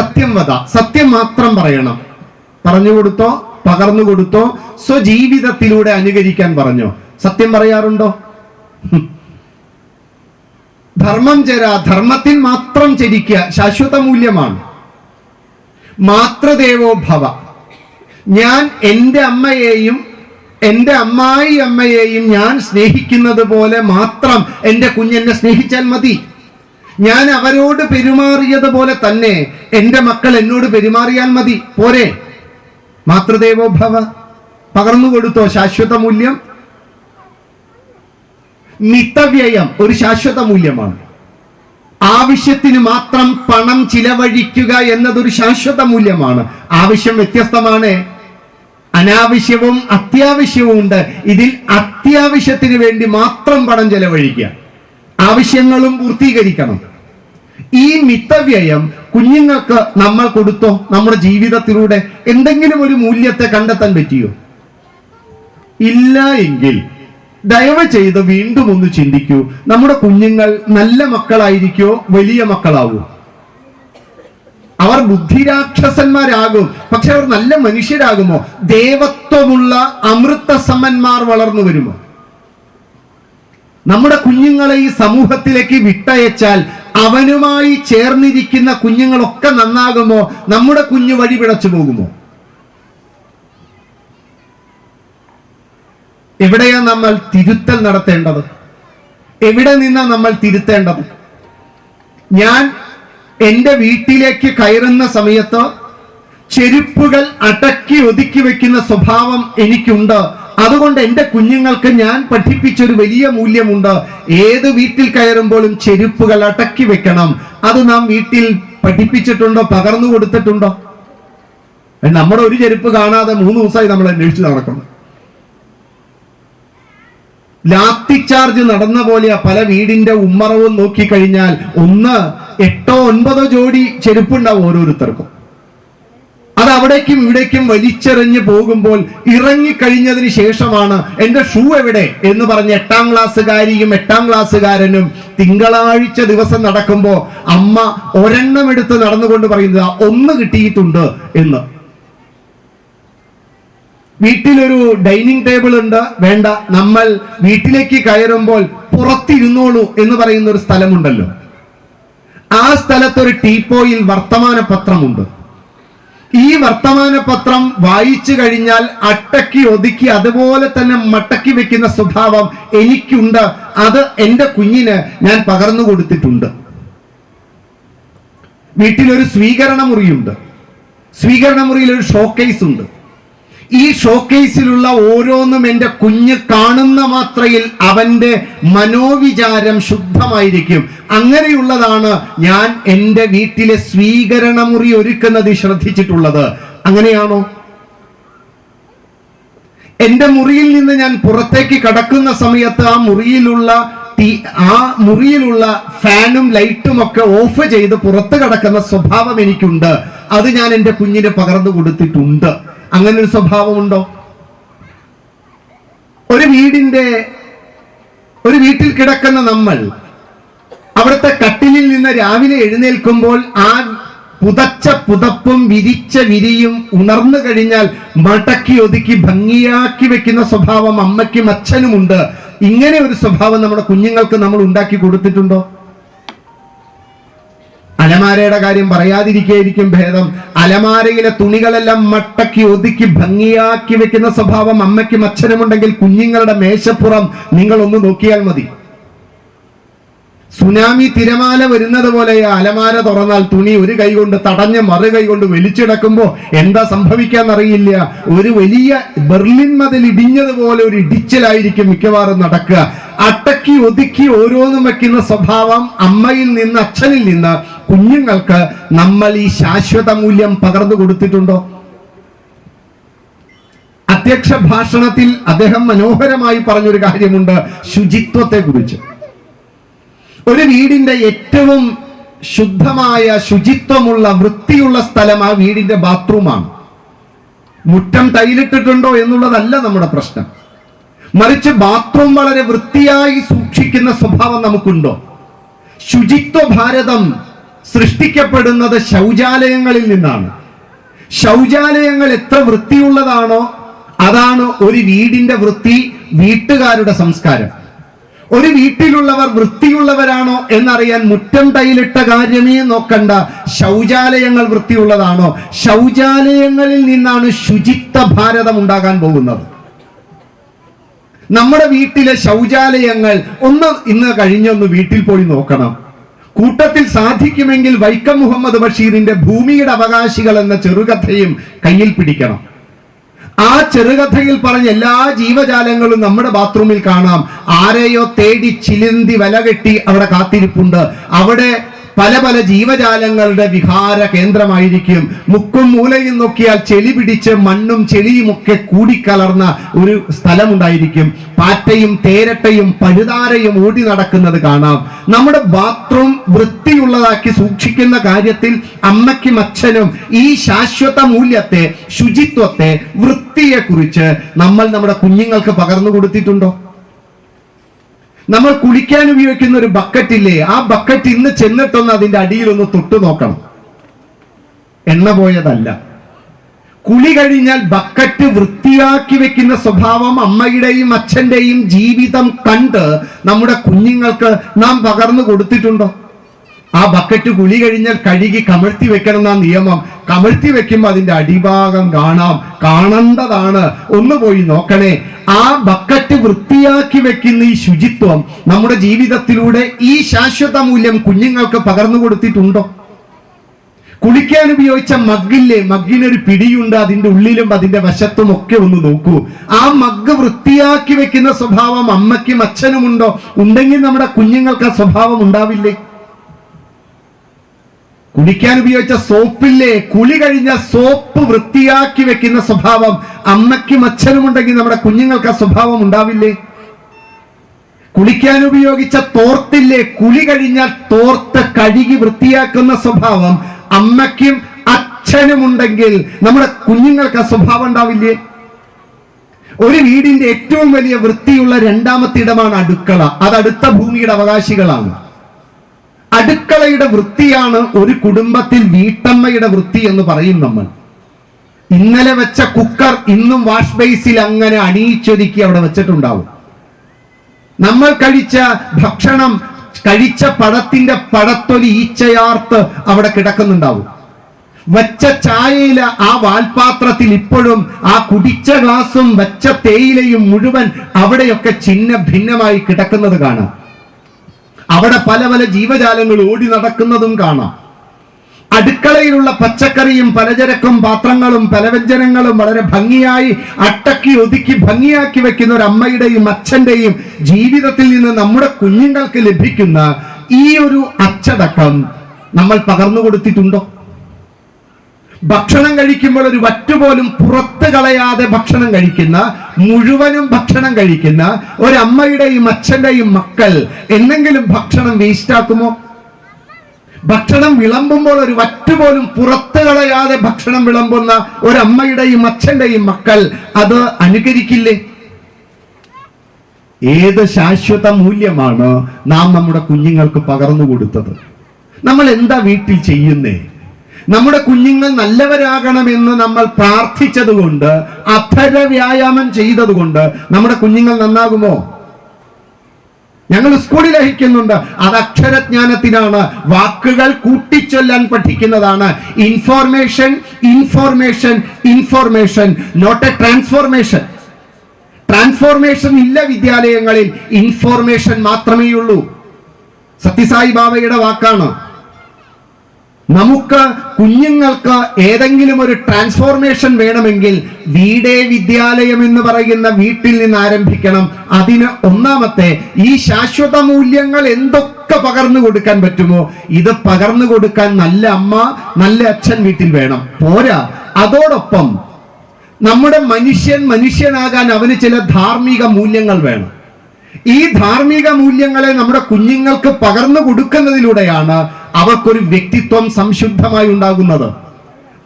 സത്യം വധ സത്യം മാത്രം പറയണം. പറഞ്ഞു കൊടുത്തോ പകർന്നു കൊടുത്തോ സ്വജീവിതത്തിലൂടെ അനുകരിക്കാൻ പറഞ്ഞോ. സത്യം പറയാറുണ്ടോ? ധർമ്മം ചേരാ ധർമ്മത്തിൽ മാത്രം ചരിക്കുക ശാശ്വത മൂല്യമാണ്. മാത്രദേവോ ഭവ. ഞാൻ എന്റെ അമ്മയെയും എന്റെ അമ്മായി അമ്മയെയും ഞാൻ സ്നേഹിക്കുന്നത് പോലെ മാത്രം എന്റെ കുഞ്ഞെന്നെ സ്നേഹിച്ചാൽ മതി. ഞാൻ അവരോട് പെരുമാറിയതുപോലെ തന്നെ എന്റെ മക്കൾ എന്നോട് പെരുമാറിയാൽ മതി. പോരെ. മാതൃദേവോഭവ പകർന്നു കൊടുത്തോ ശാശ്വത മൂല്യം. മിത്തവ്യയം ഒരു ശാശ്വത മൂല്യമാണ്. ആവശ്യത്തിന് മാത്രം പണം ചിലവഴിക്കുക എന്നതൊരു ശാശ്വത മൂല്യമാണ്. ആവശ്യം വ്യത്യസ്തമാണ്. അനാവശ്യവും അത്യാവശ്യവും ഉണ്ട് ഇതിൽ അത്യാവശ്യത്തിന് വേണ്ടി മാത്രം പണം ചെലവഴിക്കുക. ആവശ്യങ്ങളും പൂർത്തീകരിക്കണം. ഈ മിത്തവ്യയം കുഞ്ഞുങ്ങൾക്ക് നമ്മൾ കൊടുത്തോ? നമ്മുടെ ജീവിതത്തിലൂടെ എന്തെങ്കിലും ഒരു മൂല്യത്തെ കണ്ടെത്താൻ പറ്റിയോ? ഇല്ല എങ്കിൽ ദയവ് ചെയ്ത് വീണ്ടും ഒന്ന് ചിന്തിക്കൂ. നമ്മുടെ കുഞ്ഞുങ്ങൾ നല്ല മക്കളായിരിക്കോ? വലിയ മക്കളാവൂ? അവർ ബുദ്ധിരാക്ഷസന്മാരാകും. പക്ഷെ അവർ നല്ല മനുഷ്യരാകുമോ? ദേവത്വമുള്ള അമൃതസമന്മാർ വളർന്നു വരുമോ? നമ്മുടെ കുഞ്ഞുങ്ങളെ ഈ സമൂഹത്തിലേക്ക് വിട്ടയച്ചാൽ അവനുമായി ചേർന്നിരിക്കുന്ന കുഞ്ഞുങ്ങളൊക്കെ നന്നാകുമോ? നമ്മുടെ കുഞ്ഞു വഴി പിഴച്ചു പോകുമോ? എവിടെയാ നമ്മൾ തിരുത്തൽ നടത്തേണ്ടത്? എവിടെ നിന്നാ നമ്മൾ തിരുത്തേണ്ടത്? ഞാൻ എന്റെ വീട്ടിലേക്ക് കയറുന്ന സമയത്ത് ചെരുപ്പുകൾ അടക്കി ഒതുക്കി വെക്കുന്ന സ്വഭാവം എനിക്കുണ്ട്. അതുകൊണ്ട് എന്റെ കുഞ്ഞുങ്ങൾക്ക് ഞാൻ പഠിപ്പിച്ചൊരു വലിയ മൂല്യമുണ്ട്. ഏത് വീട്ടിൽ കയറുമ്പോഴും ചെരുപ്പുകൾ അടക്കി വെക്കണം. അത് നാം വീട്ടിൽ പഠിപ്പിച്ചിട്ടുണ്ടോ പകർന്നു കൊടുത്തിട്ടുണ്ടോ? നമ്മുടെ ഒരു ചെരുപ്പ് കാണാതെ മൂന്ന് ദിവസമായി നമ്മൾ അന്വേഷിച്ച് നടക്കണം ലാത്തി ചാർജ് നടന്ന പോലെയാ പല വീടിന്റെ ഉമ്മറവും നോക്കി കഴിഞ്ഞാൽ ഒന്ന് എട്ടോ ഒൻപതോ ജോഡി ചെരുപ്പുണ്ടാവും ഓരോരുത്തർക്കും. അത് അവിടേക്കും ഇവിടേക്കും വലിച്ചെറിഞ്ഞ് പോകുമ്പോൾ ഇറങ്ങിക്കഴിഞ്ഞതിന് ശേഷമാണ് എന്റെ ഷൂ എവിടെ എന്ന് പറഞ്ഞ് എട്ടാം ക്ലാസ്സുകാരിയും എട്ടാം ക്ലാസ്സുകാരനും തിങ്കളാഴ്ച ദിവസം നടക്കുമ്പോൾ അമ്മ ഒരെണ്ണം എടുത്ത് നടന്നുകൊണ്ട് പറയുന്നത് ഒന്ന് കിട്ടിയിട്ടുണ്ട് എന്ന്. വീട്ടിലൊരു ഡൈനിങ് ടേബിൾ ഉണ്ട്. വേണ്ട നമ്മൾ വീട്ടിലേക്ക് കയറുമ്പോൾ പുറത്തിരുന്നോളൂ എന്ന് പറയുന്ന ഒരു സ്ഥലമുണ്ടല്ലോ. ആ സ്ഥലത്തൊരു ടീപ്പോയിൽ വർത്തമാന പത്രമുണ്ട് ഈ വർത്തമാന പത്രം വായിച്ചു കഴിഞ്ഞാൽ അട്ടക്കി ഒതുക്കി അതുപോലെ തന്നെ മട്ടക്കി വെക്കുന്ന സ്വഭാവം എനിക്കുണ്ട്. അത് എന്റെ കുഞ്ഞിന് ഞാൻ പകർന്നു കൊടുത്തിട്ടുണ്ട്. വീട്ടിലൊരു സ്വീകരണ മുറിയുണ്ട് സ്വീകരണ മുറിയിൽ ഒരു ഷോക്കേസ് ഉണ്ട് ഈ ഷോക്കേസിലുള്ള ഓരോന്നും എന്റെ കുഞ്ഞ് കാണുന്ന മാത്രയിൽ അവന്റെ മനോവിചാരം ശുദ്ധമായിരിക്കും. അങ്ങനെയുള്ളതാണ് ഞാൻ എന്റെ വീട്ടിലെ സ്വീകരണമുറി ഒരുക്കുന്നത് ശ്രദ്ധിച്ചിട്ടുള്ളത്. അങ്ങനെയാണോ? എന്റെ മുറിയിൽ നിന്ന് ഞാൻ പുറത്തേക്ക് കടക്കുന്ന സമയത്ത് ആ മുറിയിലുള്ള ആ മുറിയിലുള്ള ഫാനും ലൈറ്റും ഒക്കെ ഓഫ് ചെയ്ത് പുറത്ത് കടക്കുന്ന സ്വഭാവം എനിക്കുണ്ട്. അത് ഞാൻ എന്റെ കുഞ്ഞിന് പകർന്നു കൊടുത്തിട്ടുണ്ട്. അങ്ങനെ ഒരു സ്വഭാവമുണ്ടോ? ഒരു വീടിന്റെ ഒരു വീട്ടിൽ കിടക്കുന്ന നമ്മൾ അവിടുത്തെ കട്ടിലിൽ നിന്ന് രാവിലെ എഴുന്നേൽക്കുമ്പോൾ ആ പുതച്ച പുതപ്പും വിരിച്ച വിരിയും ഉണർന്നു കഴിഞ്ഞാൽ മടക്കി ഒതുക്കി ഭംഗിയാക്കി വെക്കുന്ന സ്വഭാവം അമ്മയ്ക്കും അച്ഛനുമുണ്ട്. ഇങ്ങനെ ഒരു സ്വഭാവം നമ്മുടെ കുഞ്ഞുങ്ങൾക്ക് നമ്മൾ ഉണ്ടാക്കി കൊടുത്തിട്ടുണ്ടോ? അലമാരയുടെ കാര്യം പറയാതിരിക്കേയിരിക്കും ഭേദം. അലമാരയിലെ തുണികളെല്ലാം മട്ടക്കി ഒതുക്കി ഭംഗിയാക്കി വെക്കുന്ന സ്വഭാവം അമ്മയ്ക്കും അച്ഛനുമുണ്ടെങ്കിൽ കുഞ്ഞുങ്ങളുടെ മേശപ്പുറം നിങ്ങൾ ഒന്ന് നോക്കിയാൽ മതി. സുനാമി തിരമാല വരുന്നത് പോലെ അലമാര തുറന്നാൽ തുണി ഒരു കൈ കൊണ്ട് തടഞ്ഞ് മറു കൈ കൊണ്ട് വലിച്ചിടക്കുമ്പോ എന്താ സംഭവിക്കാന്നറിയില്ല. ഒരു വലിയ ബെർലിൻ മതിൽ ഇടിഞ്ഞതുപോലെ ഒരു ഇടിച്ചിലായിരിക്കും മിക്കവാറും നടക്കുക. അട്ടക്കി ഒതുക്കി ഓരോന്നും വെക്കുന്ന സ്വഭാവം അമ്മയിൽ നിന്ന് അച്ഛനിൽ നിന്ന് കുഞ്ഞുങ്ങൾക്ക് നമ്മൾ ഈ ശാശ്വത മൂല്യം പകർന്നു കൊടുത്തിട്ടുണ്ടോ? അധ്യക്ഷ ഭാഷണത്തിൽ അദ്ദേഹം മനോഹരമായി പറഞ്ഞൊരു കാര്യമുണ്ട് ശുചിത്വത്തെ കുറിച്ച് ഒരു വീടിന്റെ ഏറ്റവും ശുദ്ധമായ ശുചിത്വമുള്ള വൃത്തിയുള്ള സ്ഥലം ആ വീടിന്റെ ബാത്റൂമാണ്. മുറ്റം തൈലിട്ടിട്ടുണ്ടോ എന്നുള്ളതല്ല നമ്മുടെ പ്രശ്നം. മറിച്ച് ബാത്റൂം വളരെ വൃത്തിയായി സൂക്ഷിക്കുന്ന സ്വഭാവം നമുക്കുണ്ടോ? ശുചിത്വ ഭാരതം സൃഷ്ടിക്കപ്പെടുന്നത് ശൗചാലയങ്ങളിൽ നിന്നാണ്. ശൗചാലയങ്ങൾ എത്ര വൃത്തിയുള്ളതാണോ അതാണ് ഒരു വീടിന്റെ വൃത്തി വീട്ടുകാരുടെ സംസ്കാരം. ഒരു വീട്ടിലുള്ളവർ വൃത്തിയുള്ളവരാണോ എന്നറിയാൻ മുറ്റം തൈലിട്ട കാര്യമേ നോക്കണ്ട. ശൗചാലയങ്ങൾ വൃത്തിയുള്ളതാണോ? ശൗചാലയങ്ങളിൽ നിന്നാണ് ശുചിത്വ ഭാരതം ഉണ്ടാകാൻ പോകുന്നത്. നമ്മുടെ വീട്ടിലെ ശൗചാലയങ്ങൾ ഒന്ന് ഇന്ന് കഴിഞ്ഞൊന്ന് വീട്ടിൽ പോയി നോക്കണം. കൂട്ടത്തിൽ സാധിക്കുമെങ്കിൽ വൈക്കം മുഹമ്മദ് ബഷീറിന്റെ ഭൂമിയുടെ അവകാശികൾ എന്ന ചെറുകഥയും കയ്യിൽ പിടിക്കണം. ആ ചെറുകഥയിൽ പറഞ്ഞ എല്ലാ ജീവജാലങ്ങളും നമ്മുടെ ബാത്റൂമിൽ കാണാം. ആരെയോ തേടി ചിലിന്തി വല കെട്ടി അവിടെ കാത്തിരിപ്പുണ്ട്. അവിടെ പല പല ജീവജാലങ്ങളുടെ വിഹാര കേന്ദ്രമായിരിക്കും. മുക്കും മൂലയും നോക്കിയാൽ ചെളി പിടിച്ച് മണ്ണും ചെളിയും ഒക്കെ കൂടിക്കലർന്ന ഒരു സ്ഥലമുണ്ടായിരിക്കും. പാറ്റയും തേരട്ടയും പഴുതാരയും ഓടി നടക്കുന്നത് കാണാം. നമ്മുടെ ബാത്റൂം വൃത്തിയുള്ളതാക്കി സൂക്ഷിക്കുന്ന കാര്യത്തിൽ അമ്മയ്ക്കും അച്ഛനും ഈ ശാശ്വത മൂല്യത്തെ ശുചിത്വത്തെ വൃത്തിയെക്കുറിച്ച് നമ്മൾ നമ്മുടെ കുഞ്ഞുങ്ങൾക്ക് പകർന്നു കൊടുത്തിട്ടുണ്ടോ? നമ്മൾ കുളിക്കാൻ ഉപയോഗിക്കുന്ന ഒരു ബക്കറ്റ് ഇല്ലേ? ആ ബക്കറ്റ് ഇന്ന് ചെന്നിട്ടൊന്ന് അതിന്റെ അടിയിലൊന്ന് തൊട്ടു നോക്കണം. എണ്ണ പോയതല്ല. കുളി കഴിഞ്ഞാൽ ബക്കറ്റ് വൃത്തിയാക്കി വെക്കുന്ന സ്വഭാവം അമ്മയുടെയും അച്ഛന്റെയും ജീവിതം കണ്ട് നമ്മുടെ കുഞ്ഞുങ്ങൾക്ക് നാം പകർന്നു കൊടുത്തിട്ടുണ്ടോ? ആ ബക്കറ്റ് കുളി കഴിഞ്ഞാൽ കഴുകി കമഴ്ത്തി വെക്കണം എന്ന നിയമം. കമഴ്ത്തി വെക്കുമ്പോൾ അതിന്റെ അടിഭാഗം കാണാം. കാണേണ്ടതാണ്. ഒന്ന് പോയി നോക്കണേ. ആ ബക്കറ്റ് വൃത്തിയാക്കി വെക്കുന്ന ഈ ശുചിത്വം നമ്മുടെ ജീവിതത്തിലൂടെ ഈ ശാശ്വത മൂല്യം കുഞ്ഞുങ്ങൾക്ക് പകർന്നു കൊടുത്തിട്ടുണ്ടോ? കുളിക്കാൻ ഉപയോഗിച്ച മഗ്ഗില്ലേ? മഗ്ഗിനൊരു പിടിയുണ്ട് അതിന്റെ ഉള്ളിലും അതിന്റെ വശത്തും ഒക്കെ ഒന്ന് നോക്കൂ. ആ മഗ്ഗ് വൃത്തിയാക്കി വെക്കുന്ന സ്വഭാവം അമ്മയ്ക്കും അച്ഛനുമുണ്ടോ? ഉണ്ടെങ്കിൽ നമ്മുടെ കുഞ്ഞുങ്ങൾക്ക് ആ സ്വഭാവം ഉണ്ടാവില്ലേ? കുളിക്കാൻ ഉപയോഗിച്ച സോപ്പില്ലേ? കുളി കഴിഞ്ഞ സോപ്പ് വൃത്തിയാക്കി വെക്കുന്ന സ്വഭാവം. അമ്മയ്ക്കും അച്ഛനും ഉണ്ടെങ്കിൽ നമ്മുടെ കുഞ്ഞുങ്ങൾക്ക് ആ സ്വഭാവം ഉണ്ടാവില്ലേ? കുളിക്കാൻ ഉപയോഗിച്ച തോർത്തില്ലേ? കുളി കഴിഞ്ഞാൽ തോർത്ത് കഴുകി വൃത്തിയാക്കുന്ന സ്വഭാവം. അമ്മയ്ക്കും അച്ഛനും ഉണ്ടെങ്കിൽ നമ്മുടെ കുഞ്ഞുങ്ങൾക്ക് ആ സ്വഭാവം ഉണ്ടാവില്ലേ? ഒരു വീടിന്റെ ഏറ്റവും വലിയ വൃത്തിയുള്ള രണ്ടാമത്തെ ഇടമാണ് അടുക്കള. അത് അടുത്ത ഭൂമിയുടെ അവകാശികളാണ്. അടുക്കളയുടെ വൃത്തിയാണ് ഒരു കുടുംബത്തിൽ വീട്ടമ്മയുടെ വൃത്തി എന്ന് പറയും നമ്മൾ. ഇന്നലെ വെച്ച കുക്കർ ഇന്നും വാഷ് ബേസിൽ അങ്ങനെ അണിയിച്ചൊരുക്കി അവിടെ വെച്ചിട്ടുണ്ടാവും. നമ്മൾ കഴിച്ച ഭക്ഷണം കഴിച്ച പഴത്തിന്റെ പഴത്തൊലി ഈച്ചയാർത്ത് അവിടെ കിടക്കുന്നുണ്ടാവും. വച്ച ചായയില ആ വാൽപാത്രത്തിൽ ഇപ്പോഴും ആ കുടിച്ച ഗ്ലാസും വച്ച തേയിലയും മുഴുവൻ അവിടെയൊക്കെ ചിഹ്ന ഭിന്നമായി കിടക്കുന്നത് കാണാം. അവിടെ പല പല ജീവജാലങ്ങൾ ഓടി നടക്കുന്നതും കാണാം. അടുക്കളയിലുള്ള പച്ചക്കറിയും പലചരക്കും പാത്രങ്ങളും പലവ്യഞ്ജനങ്ങളും വളരെ ഭംഗിയായി അട്ടക്കി ഒതുക്കി ഭംഗിയാക്കി വെക്കുന്ന ഒരു അമ്മയുടെയും അച്ഛന്റെയും ജീവിതത്തിൽ നിന്ന് നമ്മുടെ കുഞ്ഞുങ്ങൾക്ക് ലഭിക്കുന്ന ഈ ഒരു അച്ചടക്കം നമ്മൾ പകർന്നു കൊടുത്തിട്ടുണ്ടോ? ഭക്ഷണം കഴിക്കുമ്പോൾ ഒരു വറ്റുപോലും പുറത്ത് കളയാതെ ഭക്ഷണം കഴിക്കുന്ന മുഴുവനും ഭക്ഷണം കഴിക്കുന്ന ഒരമ്മയുടെയും അച്ഛന്റെയും മക്കൾ എന്തെങ്കിലും ഭക്ഷണം വേസ്റ്റാക്കുമോ ഭക്ഷണം വിളമ്പുമ്പോൾ ഒരു വറ്റുപോലും പുറത്ത് കളയാതെ ഭക്ഷണം വിളമ്പുന്ന ഒരമ്മയുടെയും അച്ഛന്റെയും മക്കൾ അത് അനുകരിക്കില്ലേ? ഏത് ശാശ്വത മൂല്യമാണ് നാം നമ്മുടെ കുഞ്ഞുങ്ങൾക്ക് പകർന്നു കൊടുത്തത്? നമ്മൾ എന്താ വീട്ടിൽ ചെയ്യുന്നേ? നമ്മുടെ കുഞ്ഞുങ്ങൾ നല്ലവരാകണമെന്ന് നമ്മൾ പ്രാർത്ഥിച്ചതുകൊണ്ട് അധര വ്യായാമം ചെയ്തതുകൊണ്ട് നമ്മുടെ കുഞ്ഞുങ്ങൾ നന്നാകുമോ? ഞങ്ങൾ സ്കൂളിൽ അഹിക്കുന്നുണ്ട് അത് അക്ഷരജ്ഞാനത്തിനാണ്. വാക്കുകൾ കൂട്ടിച്ചൊല്ലാൻ പഠിക്കുന്നതാണ്. Information information information not a transformation transformation ഇല്ല വിദ്യാലയങ്ങളിൽ. ഇൻഫോർമേഷൻ മാത്രമേ ഉള്ളൂ സത്യസായി ബാബയുടെ വാക്കാണ്. നമുക്ക് കുഞ്ഞുങ്ങൾക്ക് ഏതെങ്കിലും ഒരു ട്രാൻസ്ഫോർമേഷൻ വേണമെങ്കിൽ വീടേ വിദ്യാലയം എന്ന് പറയുന്ന വീട്ടിൽ നിന്ന് ആരംഭിക്കണം. അതിന് ഒന്നാമത്തെ ഈ ശാശ്വത മൂല്യങ്ങൾ എന്തൊക്കെ പകർന്നു കൊടുക്കാൻ പറ്റുമോ? ഇത് പകർന്നു കൊടുക്കാൻ നല്ല അമ്മ നല്ല അച്ഛൻ വീട്ടിൽ വേണം. പോരാ. അതോടൊപ്പം നമ്മുടെ മനുഷ്യൻ മനുഷ്യനാകാൻ അവന് ചില ധാർമ്മിക മൂല്യങ്ങൾ വേണം. ഈ ധാർമ്മിക മൂല്യങ്ങളെ നമ്മുടെ കുഞ്ഞുങ്ങൾക്ക് പകർന്നു കൊടുക്കുന്നതിലൂടെയാണ് അവർക്കൊരു വ്യക്തിത്വം സംശുദ്ധമായി ഉണ്ടാകുന്നത്.